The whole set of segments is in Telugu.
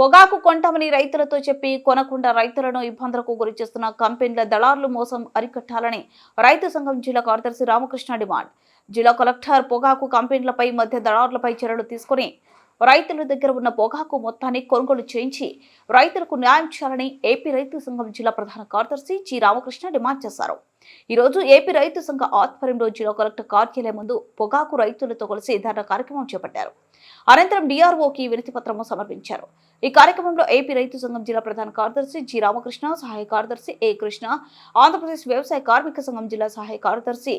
పొగాకు కొంటామని రైతులతో చెప్పి కొనకుండా రైతులను ఇబ్బందులకు గురి చేస్తున్న కంపెనీల దళారులు మోసం అరికట్టాలని రైతు సంఘం జిల్లా కార్యదర్శి రామకృష్ణ డిమాండ్. జిల్లా కలెక్టర్ పొగాకు కంపెనీలపై మధ్య దళారులపై చర్యలు తీసుకుని రైతుల దగ్గర ఉన్న పొగాకు మొత్తాన్ని కొనుగోలు చేయించి రైతులకు న్యాయం చేయాలని ఏపీ రైతు సంఘం జిల్లా ప్రధాన కార్యదర్శి జి రామకృష్ణ డిమాండ్ చేశారు. ఈరోజు ఏపీ రైతు సంఘ ఆధ్వర్యంలో జిల్లా కలెక్టర్ కార్యాలయం ముందు పొగాకు రైతులతో కలిసి ధర్నా కార్యక్రమం చేపట్టారు. అనంతరం డిఆర్ఓకి వినతి పత్రము సమర్పించారు. ఈ కార్యక్రమంలో ఏపీ రైతు సంఘం జిల్లా ప్రధాన కార్యదర్శి జి రామకృష్ణ సహాయ కార్యదర్శి ఏ కృష్ణ ఆంధ్రప్రదేశ్ వ్యవసాయ కార్మిక సంఘం జిల్లా సహాయ కార్యదర్శి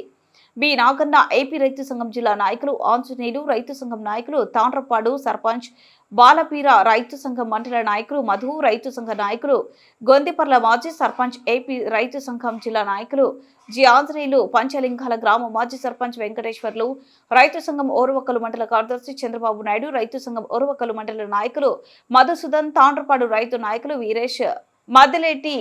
బి. నాగన్న ఏపీ రైతు సంఘం జిల్లా నాయకులు ఆంజనేయులు రైతు సంఘం నాయకులు తాండ్రపాడు సర్పంచ్ బాలపీర రైతు సంఘం మండల నాయకులు మధు రైతు సంఘ నాయకులు గొందిపర్ల మాజీ సర్పంచ్ ఏపీ రైతు సంఘం జిల్లా నాయకులు జి. ఆంజనేయులు పంచలింగాల గ్రామ మాజీ సర్పంచ్ వెంకటేశ్వర్లు రైతు సంఘం ఓరువకలు మండల కార్యదర్శి చంద్రబాబు నాయుడు రైతు సంఘం ఓరువకలు మండల నాయకులు మధుసూదన్ తాండ్రపాడు రైతు నాయకులు వీరేష్ మదిలేటి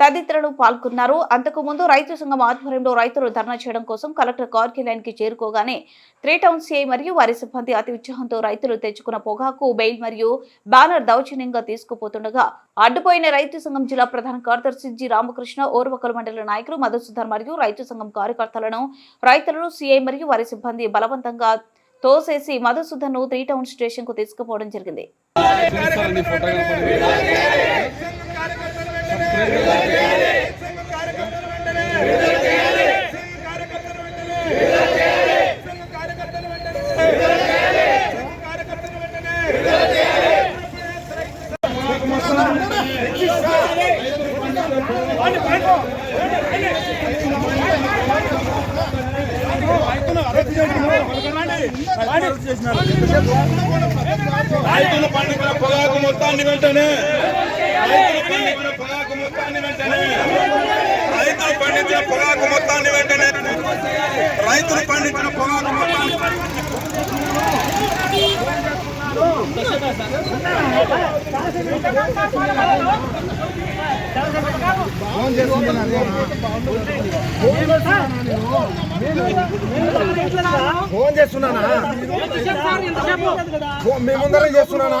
తదితరులు పాల్గొన్నారు. అంతకుముందు రైతు సంఘం ఆధ్వర్యంలో రైతులు ధర్నా చేయడం కోసం కలెక్టర్ కార్యాలయానికి చేరుకోగానే త్రీ టౌన్ సిఐ మరియు వారి సిబ్బంది అతి ఉత్సాహంతో రైతులు తెచ్చుకున్న పొగాకు బెయిల్ మరియు బ్యానర్ దౌర్జన్యంగా తీసుకుపోతుండగా అడ్డుపోయిన రైతు సంఘం జిల్లా ప్రధాన కార్యదర్శి జి రామకృష్ణ ఓర్వకలు మండల నాయకులు మధుసూదర్ మరియు రైతు సంఘం కార్యకర్తలను రైతులను సిఐ మరియు వారి సిబ్బంది బలవంతంగా తోసేసి మధుసూదన్ను త్రీ టౌన్ స్టేషన్కు తీసుకుపోవడం జరిగింది. రైతుల పండుగ పొగాకు మొత్తాన్ని వెంటనే పండించిన పొగాకు మొత్తాన్ని వెంటనే రైతులు పండించిన పొగాకు మొత్తాన్ని వెంటనే రైతులు పండించిన పొగాకు మొత్తాన్ని ఫోన్ చేస్తున్నానా మీ ముందరే చేస్తున్నానా.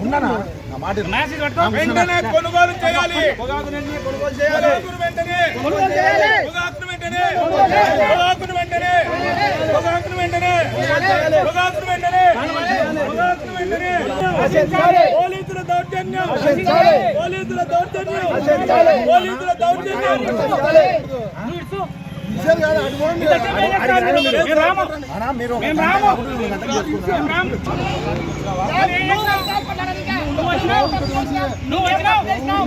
వెంటనే కొనుగోలు చేయాలి వెంటనే పొగాకును వెంటనే పొగాకును వెంటనే పొగాకును వెంటనే పొగాకును పోలీసుల దౌర్జన్యం పోలీసుల దౌర్జన్యం పోలీసుల దౌర్జన్యం రాము నువ్వు వచ్చినావు.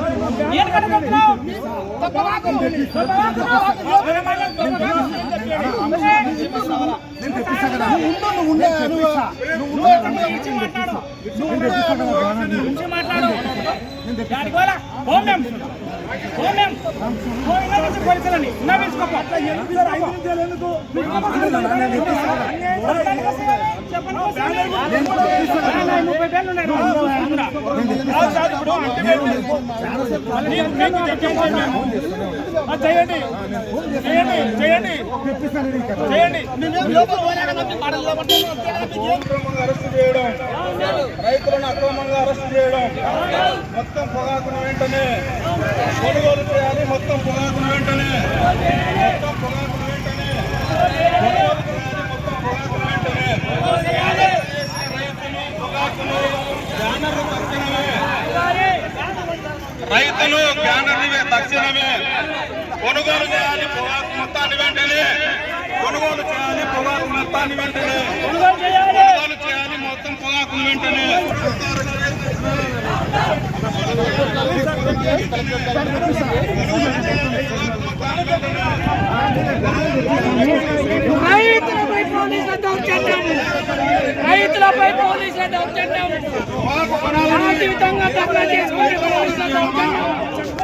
ఏం కట్టుకుంటున్నావు మాట్లాడు నేను తెప్పిస్తా కదా బాగానే. నుంచి మాట్లాడు దానికి ముప్పై పేర్లు ఉన్నాయి చేయండి చేయండి చేయండి చేయండి అక్రమంగా అరెస్ట్ చేయడం రైతులను అక్రమంగా అరెస్ట్ చేయడం. మొత్తం పొగాకును వెంటనే కొనుగోలు చేయాలి. మొత్తం పొగాకును వెంటనే మొత్తం పొగాకును వెంటనే కొనుగోలు చేయాలి. మొత్తం పొగాకును వెంటనే రైతులు పొగాకును బ్యానర్లు తక్షణమే రైతులు బ్యానర్లు తక్షణమే కొనుగోలు చేయాలి. పొగాకు మొత్తాన్ని వెంటనే కొనుగోలు చేయాలి పొగాకు మొత్తాన్ని వెంటనే. కొనుగోలు చేయాలి. మొత్తం పొగాకు వెంటనే. రైతులపై పోలీసుల దౌర్జన్యం రైతులపై పోలీసుల దౌర్జన్యం శాంతియుతంగా ధర్నా చేసుకుని పోలీసుల దౌర్జన్యం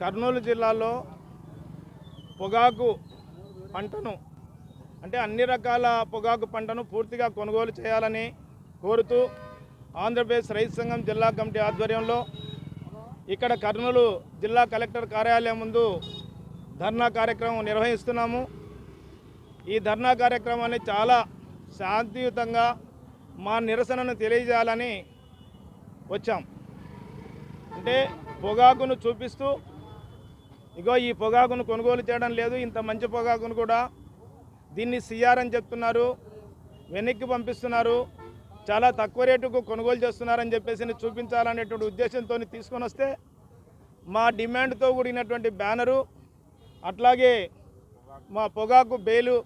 కర్నూలు జిల్లాలో పొగాకు పంటను అంటే అన్ని రకాల పొగాకు పంటను పూర్తిగా కొనుగోలు చేయాలని కోరుతూ ఆంధ్రప్రదేశ్ రైతు సంఘం జిల్లా కమిటీ ఆధ్వర్యంలో ఇక్కడ కర్నూలు జిల్లా కలెక్టర్ కార్యాలయం ముందు ధర్నా కార్యక్రమం నిర్వహిస్తున్నాము. ఈ ధర్నా కార్యక్రమాన్ని చాలా శాంతియుతంగా మా నిరసనను తెలియజేయాలని వచ్చాం. అంటే పొగాకును చూపిస్తూ ఇగో ఈ పొగాకును కొనుగోలు చేయడం లేదు ఇంత మంచి పొగాకును కూడా దీన్ని సిఆర్ అని చెప్తున్నారు వెనక్కి పంపిస్తున్నారు చాలా తక్కువ రేటుకు కొనుగోలు చేస్తున్నారని చెప్పేసి చూపించాలనేటువంటి ఉద్దేశంతో తీసుకొని వస్తే మా డిమాండ్తో కూడినటువంటి బ్యానరు అట్లాగే మా పొగాకు బేలు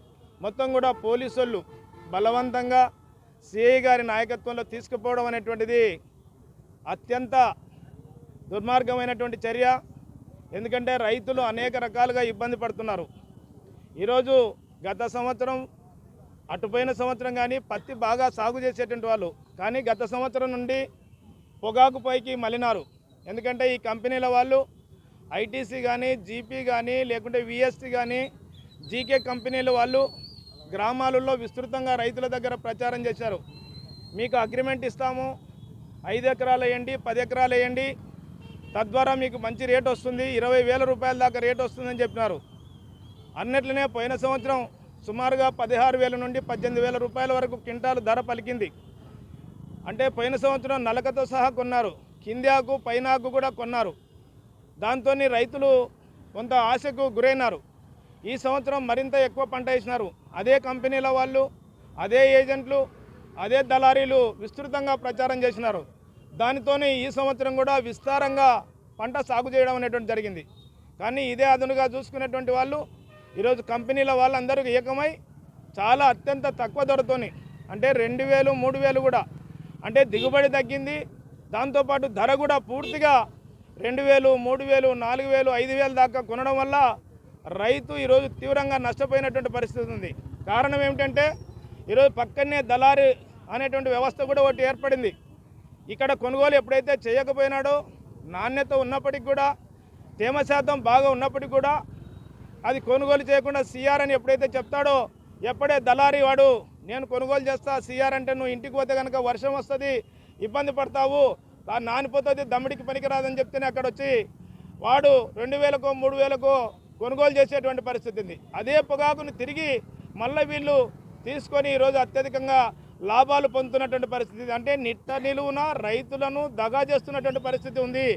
మొత్తం కూడా పోలీసు బలవంతంగా సిఐ గారి నాయకత్వంలో తీసుకుపోవడం అనేటువంటిది అత్యంత దుర్మార్గమైనటువంటి చర్య. ఎందుకంటే రైతులు అనేక రకాలుగా ఇబ్బంది పడుతున్నారు. ఈరోజు గత సంవత్సరం అటుపోయిన సంవత్సరం కానీ పత్తి బాగా సాగు చేసేటువంటి వాళ్ళు. కానీ గత సంవత్సరం నుండి పొగాకు పైకి మలినారు ఎందుకంటే ఈ కంపెనీల వాళ్ళు ఐటీసీ కానీ జీపీ కానీ లేకుంటే విఎస్టీ కానీ జీకే కంపెనీల వాళ్ళు గ్రామాలలో విస్తృతంగా రైతుల దగ్గర ప్రచారం చేశారు. మీకు అగ్రిమెంట్ ఇస్తాము. ఐదు ఎకరాలు వేయండి పది ఎకరాలు వేయండి తద్వారా మీకు మంచి రేట్ వస్తుంది. ఇరవై వేల రూపాయల దాకా రేట్ వస్తుందని చెప్పినారు. అన్నట్లనే పోయిన సంవత్సరం సుమారుగా పదిహారు వేల నుండి పద్దెనిమిది వేల రూపాయల వరకు క్వింటాలు ధర పలికింది. అంటే పోయిన సంవత్సరం నలకతో సహా కొన్నారు. కింది ఆకు పైన ఆకు కూడా కొన్నారు. దాంతో రైతులు కొంత ఆశకు గురైనారు. ఈ సంవత్సరం మరింత ఎక్కువ పంట వేసినారు. అదే కంపెనీల వాళ్ళు అదే ఏజెంట్లు అదే దళారీలు విస్తృతంగా ప్రచారం చేసినారు. దానితోనే ఈ సంవత్సరం కూడా విస్తారంగా పంట సాగు చేయడం అనేటువంటి జరిగింది. కానీ ఇదే అదునుగా చూసుకునేటువంటి వాళ్ళు ఈరోజు కంపెనీల వాళ్ళందరూ ఏకమై చాలా అత్యంత తక్కువ ధరతోని అంటే రెండు వేలు మూడు వేలు కూడా అంటే దిగుబడి తగ్గింది. దాంతోపాటు ధర కూడా పూర్తిగా రెండు వేలు మూడు వేలు నాలుగు వేలు ఐదు వేలు దాకా కొనడం వల్ల రైతు ఈరోజు తీవ్రంగా నష్టపోయినటువంటి పరిస్థితి ఉంది. కారణం ఏమిటంటే ఈరోజు పక్కనే దళారి అనేటువంటి వ్యవస్థ కూడా ఒకటి ఏర్పడింది. ఇక్కడ కొనుగోలు ఎప్పుడైతే చేయకపోయినాడో నాణ్యత ఉన్నప్పటికి కూడా తేమ శాతం బాగా ఉన్నప్పటికి కూడా అది కొనుగోలు చేయకుండా సిఆర్ అని ఎప్పుడైతే చెప్తాడో ఎప్పుడే దళారీ వాడు నేను కొనుగోలు చేస్తా సిఆర్ అంటే నువ్వు ఇంటికి పోతే కనుక వర్షం వస్తుంది ఇబ్బంది పడతావు దా- నానిపోతుంది దమ్మిడికి పనికిరాదని చెప్తేనే అక్కడ వచ్చి వాడు రెండు వేలకో మూడు వేలకో కొనుగోలు చేసేటువంటి పరిస్థితి ఉంది. అదే పొగాకుని తిరిగి మళ్ళీ వీళ్ళు తీసుకొని ఈరోజు అత్యధికంగా లాభాలు పొందుతున్నటువంటి పరిస్థితి అంటే నిట్ట నిలువున రైతులను దగా చేస్తున్నటువంటి పరిస్థితి ఉంది.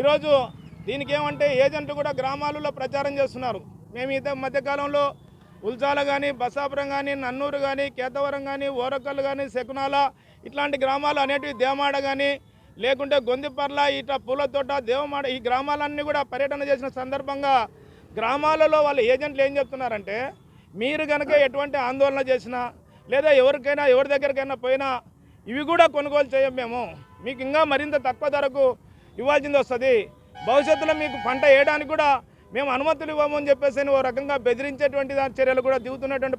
ఈరోజు దీనికి ఏమంటే ఏజెంట్లు కూడా గ్రామాలలో ప్రచారం చేస్తున్నారు. మేము ఈ మధ్యకాలంలో ఉల్జాల కానీ బసాపురం కానీ నన్నూరు కానీ కేతవరం కానీ ఓరకల్లు కానీ శకునాల ఇట్లాంటి గ్రామాలు అనేటివి దేవమాడ కానీ లేకుంటే గొందిపర్ల ఇట్లా పూలతోట దేవమాడ ఈ గ్రామాలన్నీ కూడా పర్యటన చేసిన సందర్భంగా గ్రామాలలో వాళ్ళ ఏజెంట్లు ఏం చెప్తున్నారంటే మీరు కనుక ఎటువంటి ఆందోళన చేసినా లేదా ఎవరికైనా ఎవరి దగ్గరికైనా పోయినా ఇవి కూడా కొనుగోలు చేయం మేము. మీకు ఇంకా మరింత తక్కువ ధరకు ఇవ్వాల్సింది వస్తుంది. భవిష్యత్తులో మీకు పంట వేయడానికి కూడా మేము అనుమతులు ఇవ్వమని చెప్పేసి ఓ రకంగా బెదిరించేటువంటి దాని చర్యలు కూడా దిగుతున్నటువంటి